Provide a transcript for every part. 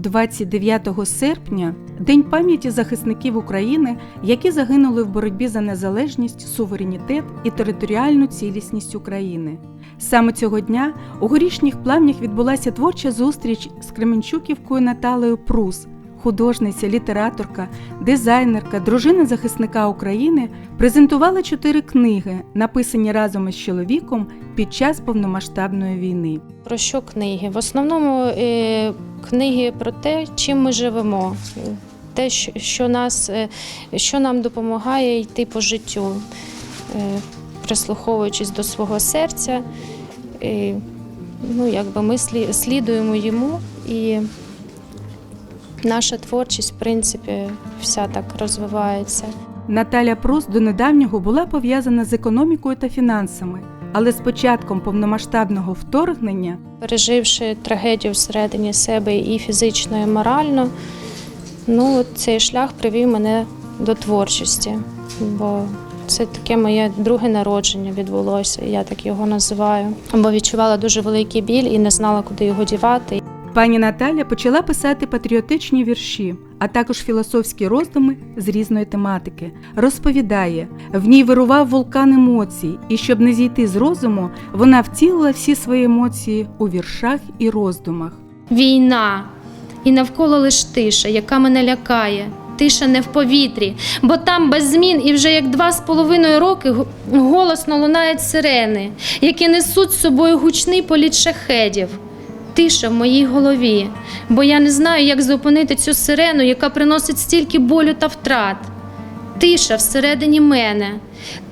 29 серпня День пам'яті захисників України, які загинули в боротьбі за незалежність, суверенітет і територіальну цілісність України. Саме цього дня у горішніх плавнях відбулася творча зустріч з Кременчуківкою Наталею Прус, художниця, літераторка, дизайнерка, дружина захисника України, презентувала чотири книги, написані разом із чоловіком під час повномасштабної війни. Про що книги? В основному е, книги про те, чим ми живемо, те, що- нас, е, що нам допомагає йти по життю, е, прислуховуючись до свого серця. Ну, якби ми слідуємо йому, і наша творчість, в принципі, вся так розвивається. Наталя Прус до недавнього була пов'язана з економікою та фінансами, але з початком повномасштабного вторгнення переживши трагедію всередині себе і фізично, і морально, ну, цей шлях привів мене до творчості. Бо це таке моє друге народження відбулося, я так його називаю. Бо відчувала дуже великий біль і не знала, куди його дівати. Пані Наталя почала писати патріотичні вірші, а також філософські роздуми з різної тематики. Розповідає, в ній вирував вулкан емоцій, і щоб не зійти з розуму, вона втілила всі свої емоції у віршах і роздумах. Війна, і навколо лиш тиша, яка мене лякає. Тиша не в повітрі, бо там без змін і вже як два з половиною роки голосно лунають сирени, які несуть з собою гучний політ шахедів. Тиша в моїй голові, бо я не знаю, як зупинити цю сирену, яка приносить стільки болю та втрат. Тиша всередині мене,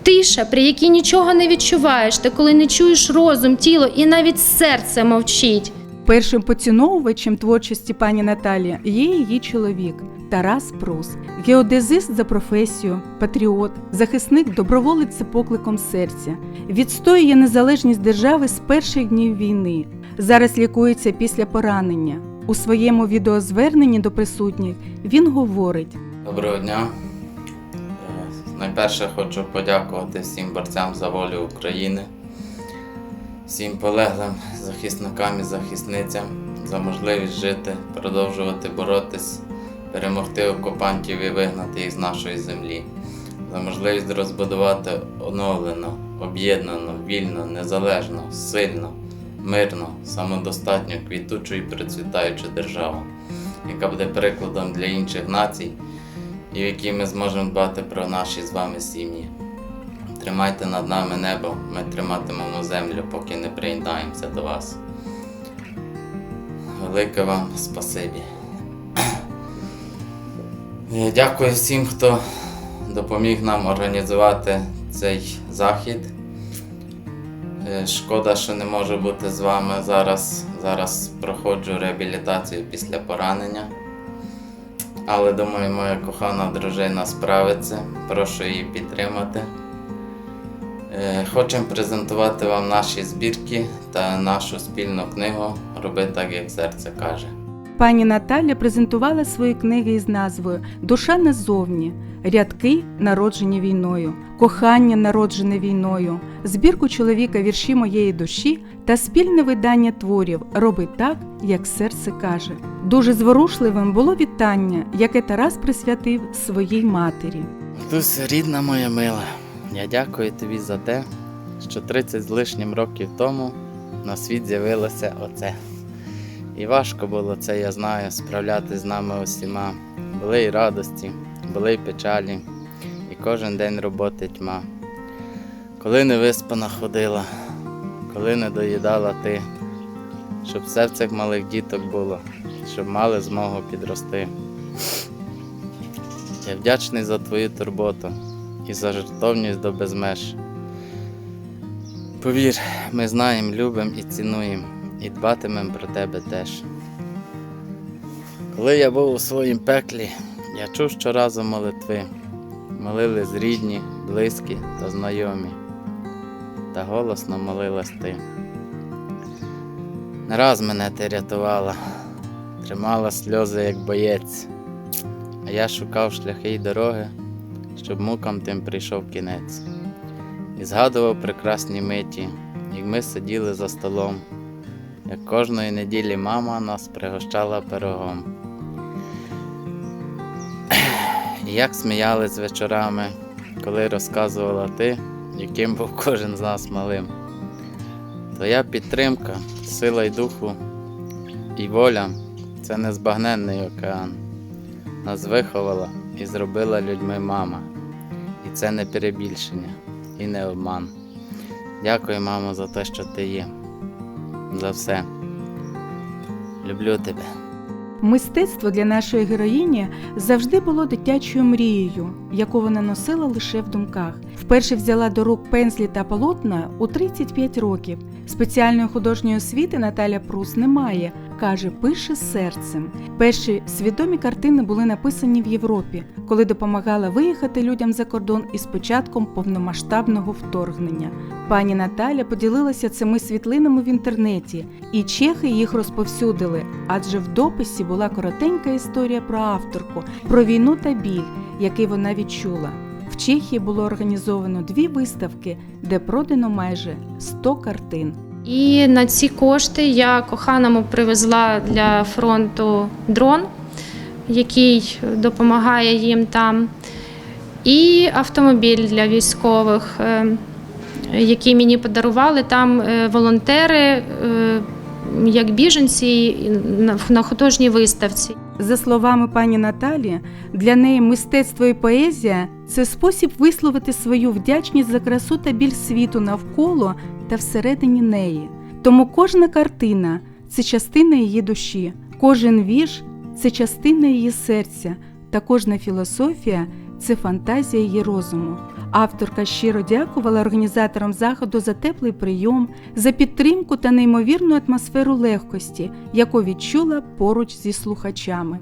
тиша, при якій нічого не відчуваєш, та коли не чуєш розум, тіло і навіть серце мовчить. Першим поціновувачем творчості пані Наталі є її чоловік Тарас Прус, геодезист за професією, патріот, захисник, доброволець покликом серця, відстоює незалежність держави з перших днів війни. Зараз лікується після поранення. У своєму відеозверненні до присутніх він говорить: Доброго дня. Е, Найперше хочу подякувати всім борцям за волю України, всім полеглим захисникам і захисницям за можливість жити, продовжувати боротись, перемогти окупантів і вигнати їх з нашої землі, за можливість розбудувати оновлено, об'єднано, вільно, незалежно, сильно, мирно, самодостатньо, квітучу і процвітаючу державу яка буде прикладом для інших націй, і в якій ми зможемо дбати про наші з вами сім'ї. Тримайте над нами небо, ми триматимемо землю, поки не приєднаємося до вас. Велике вам спасибі. Дякую всім, хто допоміг нам організувати цей захід. Е, Шкода, що не можу бути з вами зараз. Зараз проходжу реабілітацію після поранення. Але думаю, моя кохана дружина справиться. Прошу її підтримати. Е, Хочемо презентувати вам наші збірки та нашу спільну книгу Роби так, як серце каже. Пані Наталя презентувала свої книги із назвою Душа назовні, рядки, народжені війною, кохання, народжене війною, збірку чоловіка вірші моєї душі та спільне видання творів Роби так, як серце каже. Дуже зворушливим було вітання, яке Тарас присвятив своїй матері. Дуся, рідна моя мила, я дякую тобі за те, що 30 з лишнім років тому на світ з'явилося оце. І важко було це, я знаю, справляти з нами усіма. Були й радості, були й печалі, і кожен день роботи тьма. Коли не виспана ходила, коли не доїдала ти, щоб все в цих малих діток було, щоб мали змогу підрости. Я вдячний за твою турботу і за жертовність до безмеж. Повір, ми знаємо, любимо і цінуємо, і дбатимемо про тебе теж. Коли я був у своїм пеклі, я чув щоразу молитви, молились рідні, близькі та знайомі, та голосно молилась ти. Не раз мене ти рятувала, тримала сльози, як боєць. А я шукав шляхи й дороги, щоб мукам тим прийшов кінець. І згадував прекрасні миті, як ми сиділи за столом, як кожної неділі мама нас пригощала пирогом. Як сміялись вечорами, коли розказувала ти, яким був кожен з нас малим. Твоя підтримка, сила й духу і воля це незбагненний океан. Нас виховала і зробила людьми мама. І це не перебільшення і не обман. Дякую, мамо, за те, що ти є. За все. Люблю тебе. Мистецтво для нашої героїні завжди було дитячою мрією, яку вона носила лише в думках. Вперше взяла до рук пензлі та полотна у 35 років. Спеціальної художньої освіти Наталя Прус не має. Каже, пише серцем. Перші свідомі картини були написані в Європі, коли допомагала виїхати людям за кордон із початком повномасштабного вторгнення. Пані Наталя поділилася цими світлинами в інтернеті, і чехи їх розповсюдили, адже в дописі була коротенька історія про авторку, про війну та біль, який вона відчула. В Чехії було організовано дві виставки, де продано майже 100 картин. І на ці кошти я коханому привезла для фронту дрон, який допомагає їм там, і автомобіль для військових, е, який мені подарували там е, волонтери, е, як біженці на- на художній виставці. За словами пані Наталі, для неї мистецтво і поезія це спосіб висловити свою вдячність за красу та біль світу навколо та всередині неї. Тому кожна картина це частина її душі, кожен вірш це частина її серця, та кожна філософія це фантазія її розуму. Авторка щиро дякувала організаторам заходу за теплий прийом, за підтримку та неймовірну атмосферу легкості, яку відчула поруч зі слухачами.